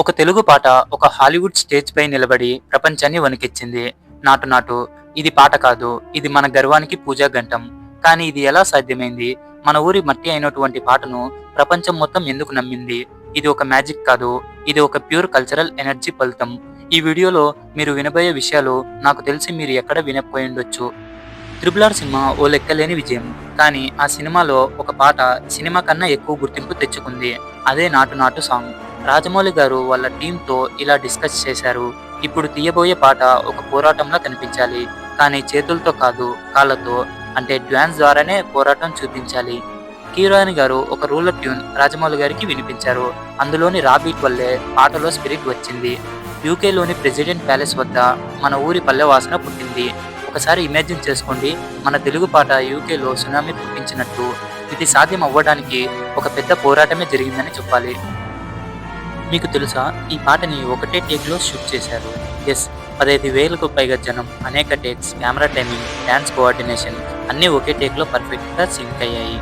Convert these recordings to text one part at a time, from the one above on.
ఒక తెలుగు పాట ఒక హాలీవుడ్ స్టేజ్ పై నిలబడి ప్రపంచాన్ని వణికిచ్చింది. నాటు నాటు ఇది పాట కాదు ఇది మన గర్వానికి పూజా గంటం కానీ ఇది ఎలా సాధ్యమైంది? మన ఊరి మట్టి అయినటువంటి పాటను ప్రపంచం మొత్తం ఎందుకు నమ్మింది? ఇది ఒక మ్యాజిక్ కాదు ఇది ఒక ప్యూర్ కల్చరల్ ఎనర్జీ ఫలితం. ఈ వీడియోలో మీరు వినబోయే విషయాలు నాకు తెలిసి మీరు ఎక్కడ వినకపోయి ఉండొచ్చు. ఆర్ సినిమా ఓ లెక్కలేని విజయం. కానీ ఆ సినిమాలో ఒక పాట సినిమా కన్నా ఎక్కువ గుర్తింపు తెచ్చుకుంది. అదే నాటు నాటు సాంగ్. రాజమౌళి గారు వాళ్ళ టీంతో ఇలా డిస్కస్ చేశారు. ఇప్పుడు తీయబోయే పాట ఒక పోరాటంలా కనిపించాలి. కానీ చేతులతో కాదు కాళ్ళతో అంటే డ్యాన్స్ ద్వారానే పోరాటం చూపించాలి. హీరోయిన్ గారు ఒక రూలర్ ట్యూన్ రాజమౌళి గారికి వినిపించారు. అందులోని రాబీట్ వల్లే పాటలో స్పిరిట్ వచ్చింది. యూకేలోని ప్రెసిడెంట్ ప్యాలెస్ వద్ద మన ఊరి పల్లె వాసన పుట్టింది. ఒకసారి ఇమాజిన్ చేసుకోండి మన తెలుగు పాట యూకేలో సునామీ పుట్టించినట్టు. ఇది సాధ్యం అవ్వడానికి ఒక పెద్ద పోరాటమే జరిగిందని చెప్పాలి. మీకు తెలుసా ఈ పాటని ఒకటే టేక్లో షూట్ చేశారు. ఎస్ పదహైదు వేలకు పైగా జనం అనేక takes camera timing dance coordination అన్నీ ఒకే టేక్లో పర్ఫెక్ట్గా సింక్ అయ్యాయి.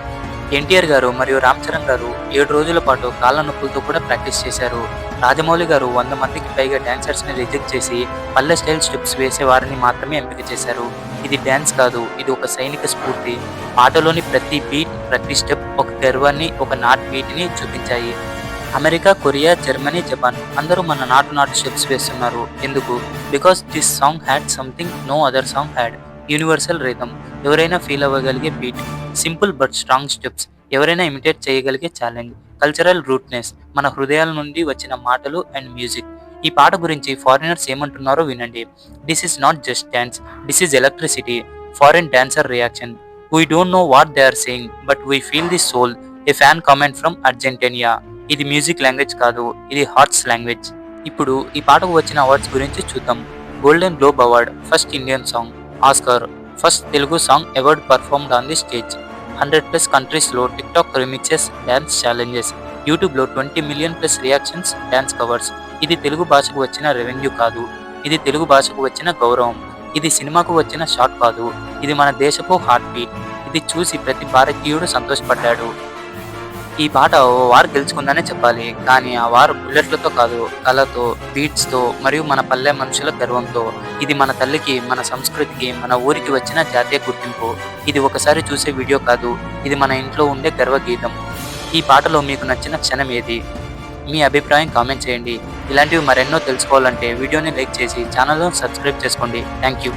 ఎన్టీఆర్ గారు మరియు రామ్ చరణ్ గారు ఏడు రోజుల పాటు కాళ్ళ నొప్పులతో కూడా ప్రాక్టీస్ చేశారు. రాజమౌళి గారు వంద మందికి పైగా డాన్సర్స్ని రిజెక్ట్ చేసి పల్లె స్టైల్ స్టెప్స్ వేసే వారిని మాత్రమే ఎంపిక చేశారు. ఇది డ్యాన్స్ కాదు ఇది ఒక సైనిక స్ఫూర్తి. పాటలోని ప్రతి బీట్ ప్రతి స్టెప్ ఒక గర్వాన్ని ఒక నాట్ బీట్ని చూపించాయి. అమెరికా కొరియా జర్మనీ జపాన్ అందరూ మన నాటు నాటు స్టెప్స్ వేస్తున్నారు. ఎందుకు? Because this song had something no other song had. Universal rhythm. ఎవరైనా feel అవ్వగలిగే beat simple but strong steps ఎవరైనా ఇమిటేట్ చేయగలిగే ఛాలెంజ్ కల్చరల్ రూట్నెస్ మన హృదయాల నుండి వచ్చిన మాటలు అండ్ మ్యూజిక్ ఈ పాట గురించి ఫారినర్స్ ఏమంటున్నారో వినండి. This is not just dance this is electricity foreign dancer reaction we don't know what they are saying but we feel the soul a fan comment from Argentina ఇది music language కాదు ఇది hearts language ఇప్పుడు ఈ పాటకు వచ్చిన awards గురించి చూద్దాం. Golden globe award first Indian song Oscar first Telugu song award performed on the stage. Hundred plus కంట్రీస్లో టిక్టాక్ రిమిక్సెస్ డ్యాన్స్ ఛాలెంజెస్. యూట్యూబ్లో twenty million plus reactions dance covers. ఇది తెలుగు భాషకు వచ్చిన రెవెన్యూ కాదు. ఇది తెలుగు భాషకు వచ్చిన గౌరవం. ఇది సినిమాకు వచ్చిన షాట్ కాదు. ఇది మన దేశపు హార్ట్ బీట్. ఇది చూసి ప్రతి భారతీయుడు సంతోషపడ్డాడు. ఈ పాట ఓ వారు గెలుచుకుందనే చెప్పాలి. కానీ ఆ వారు బుల్లెట్లతో కాదు కళతో బీట్స్తో మరియు మన పల్లె మనుషుల గర్వంతో. ఇది మన తల్లికి మన సంస్కృతికి మన ఊరికి వచ్చిన జాతీయ గుర్తింపు. ఇది ఒకసారి చూసే వీడియో కాదు ఇది మన ఇంట్లో ఉండే గర్వగీతం. ఈ పాటలో మీకు నచ్చిన క్షణం ఏది? మీ అభిప్రాయం కామెంట్ చేయండి. ఇలాంటివి మరెన్నో తెలుసుకోవాలంటే వీడియోని లైక్ చేసి ఛానల్ను సబ్స్క్రైబ్ చేసుకోండి. Thank you.